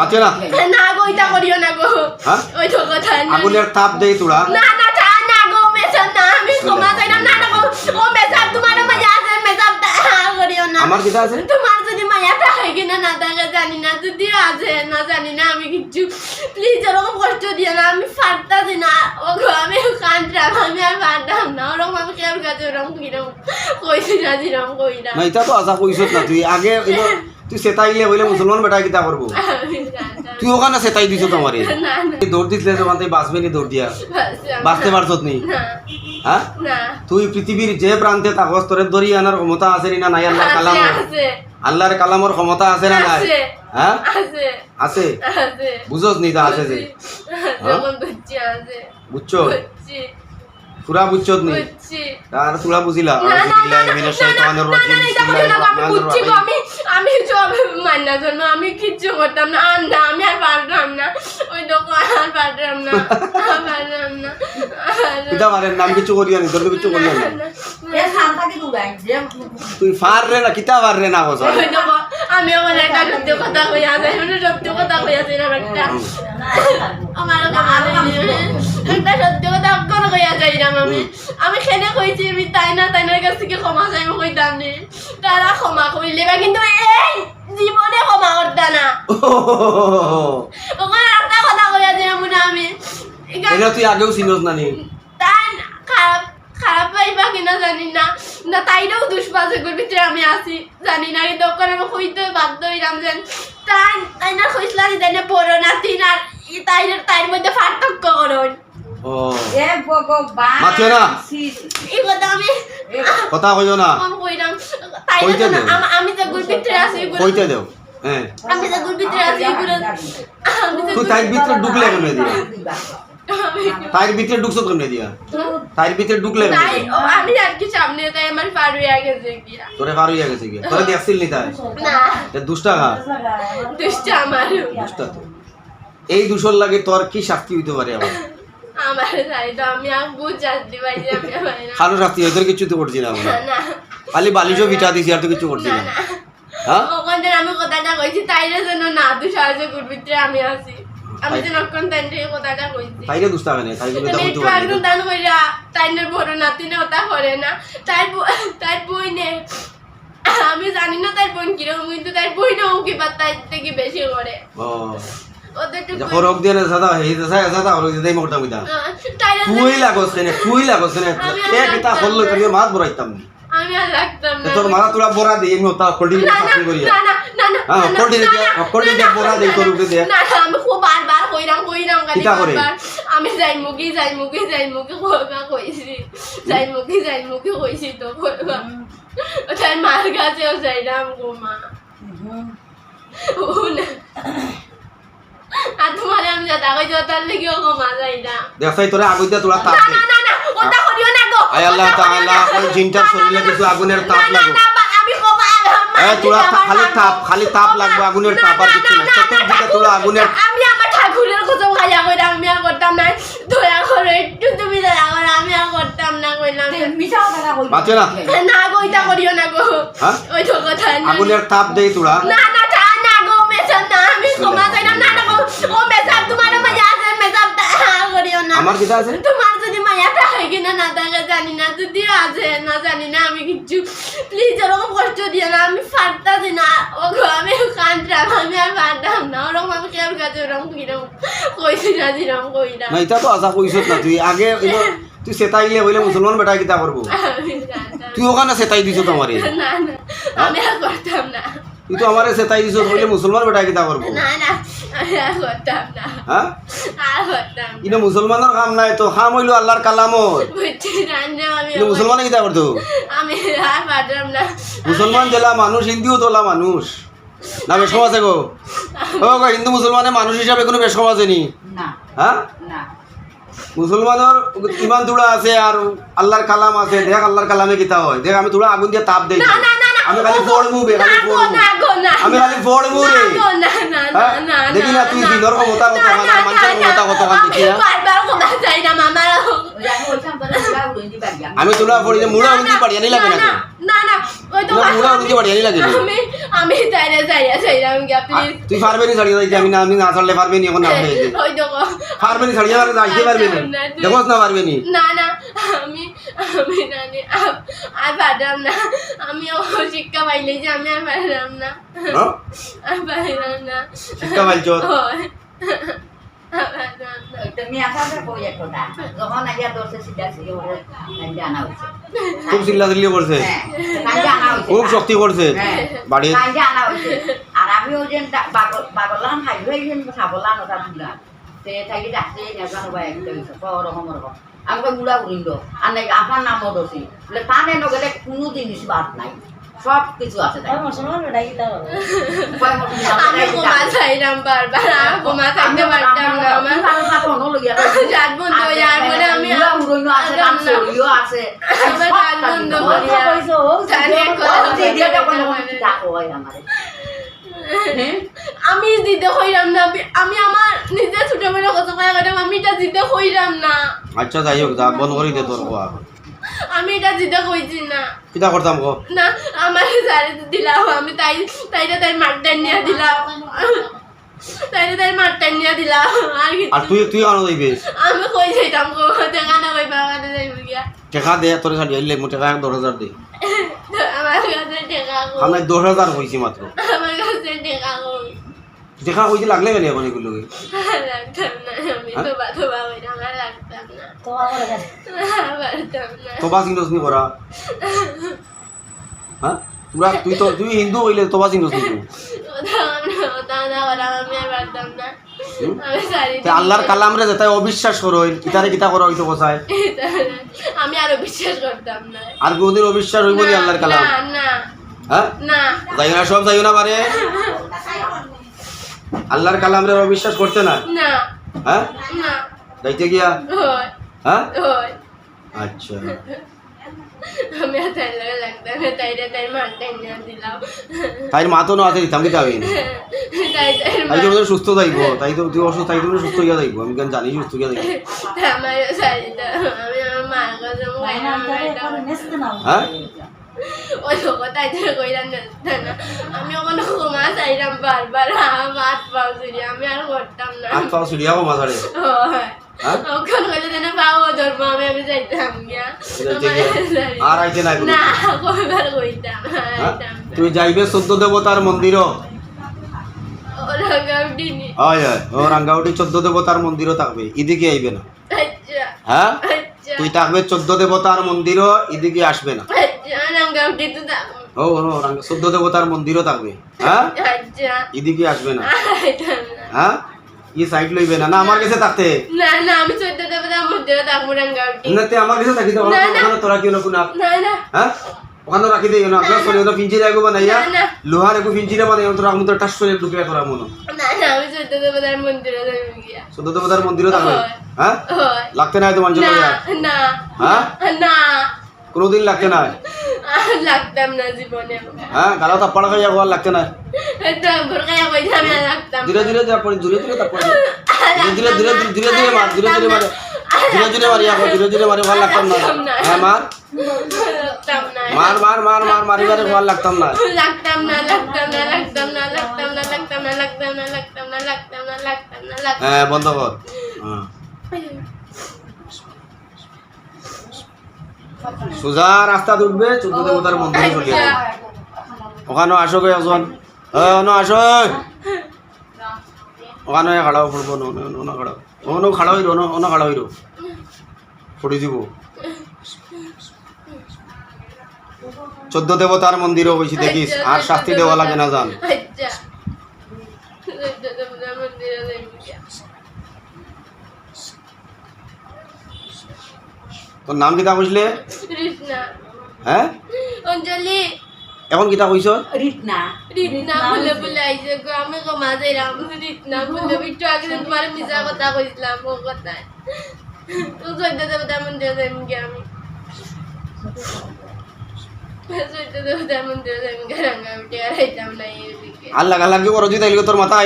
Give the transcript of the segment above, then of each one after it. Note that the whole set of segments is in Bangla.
পাচ্ছে না। না গো এটা করিও না গো। হ্যাঁ? ওই তো কথা না। আগুনের তাপ দেই তোরা। না না তা না গো মেসা না আমি ক্ষমা চাই না না না গো ও মেসা তোমার মাঝে আছে মেসা করিও না। আমার কিটা আছে? তোমার যদি মায়া থাকে কিনা না থাকে জানি না যদি আছে না জানি না আমি কিচ্ছু প্লিজ ওরকম কষ্ট দিও না আমি ফাটতাছি না। আমি আমি আর ফাটতাম না। ওরকম আমি কেউ কাছে ওরকম কীরকম কইছি না যেরকম কই না। না এটা তো আশা কইছত না তুই। আগে তুই সেতাইলে হইলে মুসলমান বেটা কিতা করব? তুই ওখানে সেতাই দিছ তোমারে? না না দৌড় দিছিলে যখন তুই বাঁচবে নি দৌড় দিয়া। বাঁচতে পারছত নি? হ্যাঁ তুই পৃথিবীর যে প্রান্তে থাকস তোরে দড়ি আনার ক্ষমতা আছে নি না নাই? আল্লাহর কালাম? আল্লাহর কালামর ক্ষমতা আছে না নাই? আছে। হ্যাঁ আছে। আছে? বুঝোস নি তা আছে। যে বুঝছি নি? আর বুঝিলা। না, না, না, না, না, না, না, না, না, আমি আমি জন্য আমি কিচ্ছু করতাম না। আর না আমি আর পারতাম না। ওই দোকান আর পারতাম না। পারতাম না। পিতা মারের নাম কিছু করিয়া নি তোর কিছু করিয়া নি। তুই ফার রে না কিতা ফার রে না বস। আমি আমার একটা সত্য কথা কইয়া যাই মানে সত্য কথা কইয়া যাই না একটা। আমার একটা সত্য কথা কোনো কইয়া যাই না আমি। আমি খেলে কইছি আমি তাই না তাইনার কাছ থেকে ক্ষমা চাইব কইতাম নি। তারা ক্ষমা করিলে বা কিন্তু এই জীবনে ক্ষমা করতা না। ওখানে একটা কথা কইয়া যাই মনে আমি। এটা তুই আগেও চিনস না নি। তাই না, খারাপ খারাপ পাইবা কিনা জানি না। না তাইরেও দুষ্পাচকের ভিতরে আমি আছি। জানি না কিন্তু ওখানে আমি হইতে বাধ্য হইলাম যেন তাই তাই না হইসলা তাই না বড় নাতি না তাইর তাইর মধ্যে পার্থক্য করুন। ও। এ ভগবান মাথিও না। এই কথা আমি কথা কইও না। আমি কইলাম তাই কইতে না দেও। আম- আমি যে গুর ভিতরে আছি কইতে দেও। হ্যাঁ। আমি যে গুর ভিতরে আছি যে তুই তাইর ভিতরে ঢুকলে দিয়া আমি- তাইর ভিতরে ঢুকছত কেমনে দিয়া? তাইর ভিতরে ঢুকলে তাই আমি আর কি সামনে তাই আমার পার হয়ে গেছে গিয়া। তোরে পার হইয়া গেছে গিয়া। তোরে দেখছিল নি তাই? না। দুষ্টা খা দুষ্ট আমারও দুষ্টা তো। এই দুশোর লাগে তোর কি শাস্তি হইতে পারে আবার? আমার তাই তো আমি আর বুঝ যাচ্ছি ভাই আমি পারি না। খালো শাস্তি হয় তোর কিছু তো করছি না আমরা। না খালি বালিশও বিটা দিছি আর তো কিছু করছি না হ্যাঁ? ওখানে আমি কথাটা কইছি তাইরে যেন না দু সাহায্য করবি আমি আছি। আমি তাই- যেন অক্ষণ তাই কথাটা কইছি। তাইরে দুষ্টা কেন তাই তো হইতে আগে দান কইরা তাইনের বড় নাতিনে ওটা করে না। তাই তাই বই নে আমি জানি না তার বোন কীরকম কিন্তু তার বই না কি বা তার থেকে বেশি করে। ও। খরক দিয়ে না সাদা হেই সাদা সাদা হলো দেই মোটা তুই কেন তুই কেন কিতা না। তুই মাত বড়াইতাম নি। আমি আর রাখতাম না। তোর মারা তোরা বড়া দেই আমি ওটা কোল্ডি না না না না না না হ্যাঁ, না, কোল্ডি না, দিয়ে- না, কোল্ডি না, দিয়ে না, বড়া না, দেই না, তোর উপরে না না আমি খুব বারবার কইরাম কইরাম খালি বারবার আমি যাই মুখি যাই মুখি যাই মুখি কইবা কইছি। যাই মুখি যাই মুখি কইছি তো কইবা তাই মার কাছেও যাইলাম গো মা। না। আর তোমার আমি যা কইছো তার লেগেও গো মা যাইলাম দেখাই তোরা আগুন তোরা তাপ না না না না ওটা করিও না গো আয় আল্লাহ তাআলা ওই জিনটার শরীরে কিছু আগুনের তাপ লাগো এ তোরা খালি তাপ খালি তাপ লাগবে আগুনের তাপ আর কিছু না চতুর্দিকে তোরা আগুনের আমি আমার ঠাকুরের কসম খাইয়া কইরা আমি আর করতাম না। দয়া করে একটু তুমি করে আমি আর করতাম না কইলাম। মিশা কথা কই বাঁচে না? না গো এটা করিও না গো। হ্যাঁ? ওই তো কথা না। আগুনের তাপ দেই তোরা। না না তা না গো মেসাব না আমি ক্ষমা চাইলাম। না না গো ও মেসাব তোমার মায়া আছে মেসাব তা করিও না। আমার কিটা আছে? তোমার কিনা না থাকে জানি না যদি আছে না জানি না আমি কিচ্ছু প্লিজ ওরকম কষ্ট দিও না আমি ফাটতাছি না। ও গো আমি কাঁদতাম আমি আর পারতাম না ওরকম আমি কেউ কাছে ওরকম কীরকম কইছি না দিলাম কই না। এটা তো আশা কইছত না তুই আগে তুই সেতাইলে হইলে মুসলমান বেটা কিতা করব? তুই ওখানে সেতাই দিছ তোমারে না না আমি আর করতাম না। তুই তো আমারে সেতাই দিছ হইলে মুসলমান বেটা কিতা করব? না না আমি আর করতাম না হ্যাঁ আর করতাম না। ইনো মুসলমানের কাম নাই তো কাম হইল আল্লাহর কালামত। মুসলমানে কিতা করতো? আমি আর পারতাম না। মুসলমান জেলা মানুষ হিন্দুও তোলা মানুষ। না বেশম আছে গো। ও হিন্দু মুসলমানে মানুষ হিসাবে কোনো বেশম আছে নি। না। হ্যাঁ মুসলমানের ইমান তুড়া আছে আর আল্লাহর কালাম আছে দেখ আল্লাহর কালামে কিতা হয়। দেখ আমি তোরা আগুন দিয়ে তাপ দেই। না না না না। আমি খালি পড়মু বে খালি না আমি খালি পড়মু না রে দেখি না তুই দিনর ক্ষমতা কত মানুষের ক্ষমতা কত কান দেখি না আমি তোলা পড়ি মুড়া উনি পাড়িয়া নিলাম না না না ওই তো মুড়া উনি পাড়িয়া নিলাম আমি আমি তাইরে যাইয়া যাইয়া আমি প্লিজ তুই পারবে না ছাড়িয়া যাইতে আমি না আমি না ছাড়লে পারবে না এখন না হয়ে যাবে ওই দেখো পারবে না ছাড়িয়া যাইতে পারবে না দেখোস না পারবে না না আমি আমি জানি আর পারলাম না। আমি শিক্ষা পাইলে যে আমি আর পারলাম না। হ্যাঁ? আর পারলাম না। শিক্ষা পাইছ? খুব চিল্লা চিল্লি করছে। খুব শক্তি করছে। হ্যাঁ। বাড়ি আর আমি ওই যে খাইলে সাবলান আমরা গুড়া উড়িল আর নাই আপনার নাম দোষী বলে কানে নগেলে কোনো জিনিস বাদ নাই। সব কিছু আছে তাই। আমি বোমা চাইলাম বারবার। বোমা থাকতে পারতাম না আমার। রাত বন্ধ হয়ে আর মানে আমি আছে আমার রাত বন্ধ হয়ে যায় আমি দিতে হইরাম না আমি আমার নিজে ছোটবেলা কত কয়া গেলাম আমি এটা দিতে হইরাম না। আচ্ছা যাই হোক যা বন্ধ করি দে তোর কোয়া আমি এটা দিতে কইছি না। কিটা করতাম গো? না আমার সারে দিলাম আমি তাই তাইটা তাই মারটা নিয়ে দিলাম। তাইলে তাই মারটাই নিয়ে দিলাম আর তুই তুই দিবি আমি কই যাইতাম টাকা না কই না যাইব গিয়া টাকা দে তোর সাথে আইলে টাকা 10000 দে আমার কাছে টাকা আমি 10000 কইছি মাত্র আমার কাছে টাকা দেখা কইছি লাগলে গেলে নি হ্যাঁ তুই তো তুই হিন্দু হইলে তোবা বাসিং নি আল্লাহর কালাম রে যেটা অবিশ্বাস করো কিতারে কিতা করো হইতো কোথায় আমি আরও বিশ্বাস করতাম না। আর কোনদিন অবিশ্বাস হইব নি আল্লাহর কালাম? না না। হ্যাঁ? না। যাই না সব যাইও না পারে আল্লাহর কালাম রে অবিশ্বাস করতে না? না। হ্যাঁ? না। যাইতে গিয়া? হ্যাঁ? আচ্ছা। আমি আর তাই লাগে লাগতাম না দিলাম তাই মা তো না আছে তাই তাই তাই তো সুস্থ থাকব তাই তো তুই অসুস্থ তাই তো সুস্থ হইয়া থাকব আমি কেন জানি সুস্থ হইয়া থাকব আমার আমি আমার মার কাছে মুখাইলাম হ্যাঁ ওই লোক তাই তো কইলাম না না আমি ওখানে ক্ষমা চাইলাম বারবার হাত পাও আমি আর করতাম না হাত পাও ছুড়িয়া কমা ছাড়ে হ্যাঁ? ওখানে কইলে যেন পাও ধর্ম আমি আমি যাইতাম গিয়া। আর আইতে নাই না কইবার কইতাম আর হ্যাঁ? না। তুই যাইবে চোদ্দ দেবতার মন্দিরও? হয় হয় ও রাঙ্গাউটি চোদ্দ দেবতার মন্দিরও থাকবে এদিকে আইবে না। আচ্ছা হ্যাঁ? আচ্ছা। তুই থাকবে চোদ্দ দেবতার মন্দিরও এদিকে আসবে না। আচ্ছা ও ও চোদ্দ দেবতার মন্দিরও থাকবে হ্যাঁ? এদিকে আসবে না। হ্যাঁ? ই সাইড লইবে না না আমার কাছে থাকতে। না না আমি দেব না আমার থাকব না গাউটি না তে আমার কাছে থাকি তো ওখানে তোরা কি না না হ্যাঁ? ওখানে রাখি দেই না ওটা না ইয়া। লোহার একু তোরা টাস করে করা না না আমি মন্দিরে গিয়া। মন্দিরে হ্যাঁ লাগতে না তোমার জন্য না না। হ্যাঁ? না। লাগতে না লাগতাম না জীবনে। হ্যাঁ গালা খাইয়া লাগতে না পয়সা আমি ধীরে ধীরে তারপরে ধীরে ধীরে তারপরে ধীরে ধীরে ধীরে ধীরে ধীরে মার ধীরে ধীরে মারে। ধীরে ধীরে মারি এখন ধীরে ধীরে মারি ভালো লাগতাম না। হ্যাঁ মার। না মার মার মার মার মারিবারে ভালো লাগতাম না। লাগতাম না লাগতাম না লাগতাম না লাগতাম না লাগতাম না লাগতাম না লাগতাম না লাগতাম না লাগতাম না লাগতাম হ্যাঁ বন্ধ কর। হ্যাঁ। সোজা রাস্তা উঠবে চোদ্দ দেবতার মন্দিরে চলে যাবে। ওখানে আসো গে একজন। ওনো আসো। ওখানে খাড়াও ওনো খাড়াও। ওনো খাড়া হইরো ওনো খাড়া হইরো পড়ে দিব। চোদ্দ দেবতার মন্দিরও হয়েছি দেখিস। আর শাস্তি দেওয়া লাগে না জান। মন্দিরে। তোর নাম কিতা কৃষ্ণা। হ্যাঁ? অঞ্জলি। এখন কি কইছ? রিতনা রিতনা বলে বলে আইছে গো আমি গো মাঝে রাম রিতনা বলে বিট্টু আগে তোমার মিছা কথা কইছিলাম ও কথা তো জয়তে দেবতা গে আমি। আল্লাহ আল্লাহ কি করো যদি তোর মাথা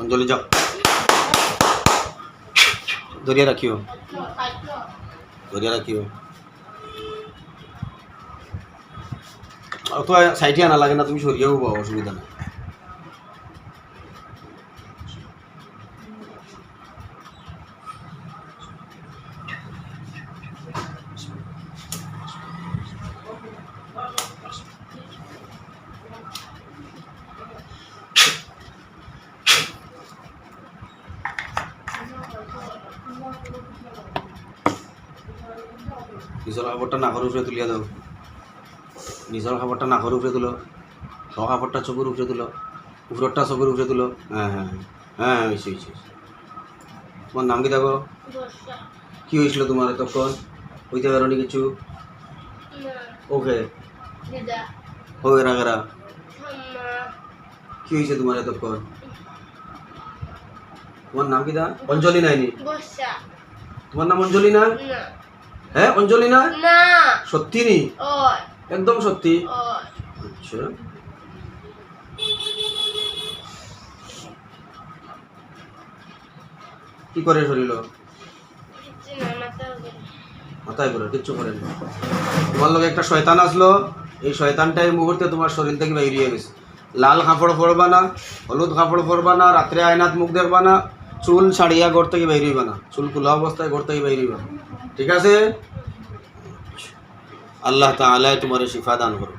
অঞ্জলি যাও। ধরিয়া রাখিও। ধরিয়া রাখিও। অত সাইডে আনা লাগে না, তুমি সরিয়েও অসুবিধা নেই। নিজের খাবারটা নাকের উপরে তুলিয়া দাও নিজের খাবারটা নাকের উপরে তুলো ছ খাবারটা চোখের উপরে তুলো উপরটা চোখের উপরে তুলো হ্যাঁ হ্যাঁ হ্যাঁ হ্যাঁ হয়েছে হয়েছে তোমার নাম কি? দেখো কি হয়েছিল তোমার তখন হইতে পারোনি কিছু? ওকে হোক এরা এরা কি হয়েছে তোমার এতক্ষণ তোমার নাম কি? দা অঞ্জলি নাইনি? তোমার নাম অঞ্জলি না হ্যাঁ অঞ্জলি না। সত্যি নি? একদম সত্যি? আচ্ছা। কি করে শরীর মাথায় করে কিচ্ছু করেন না। তোমার লগে একটা শয়তান আসলো। এই শয়তানটা এই মুহূর্তে তোমার শরীর থেকে বেরিয়ে গেছে। লাল কাপড় পরবা না হলুদ কাপড় পরবা না রাত্রে আয়নাত মুখ দেখবা না চুল ছাড়িয়া ঘর থেকে বেরিয়েবা না। চুল খোলা অবস্থায় ঘর থেকে বেরিয়েবা ঠিক আছে? আল্লাহ তাআলা তোমার শিফা দান করো